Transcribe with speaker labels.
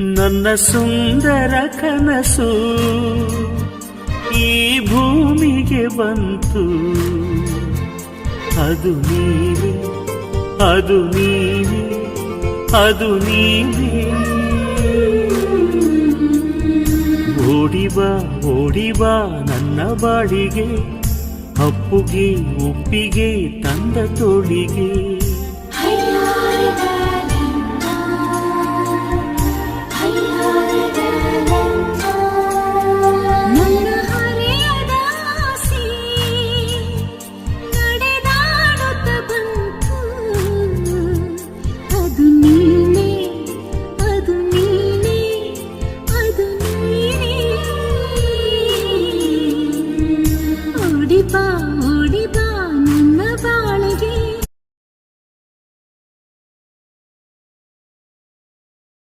Speaker 1: ನನ್ನ ಸುಂದರ ಕನಸು ಈ ಭೂಮಿಗೆ ಬಂತು. ಅದು ನೀವೇ ಅದು ನೀವೇ ಅದು ನೀವೇ ಓಡಿಬಾ ಓಡಿಬಾ ನನ್ನ ಬಾಡಿಗೆ ಅಪ್ಪುಗೆ ಒಪ್ಪಿಗೆ ತಂದ ತೋಳಿಗೆ. bye.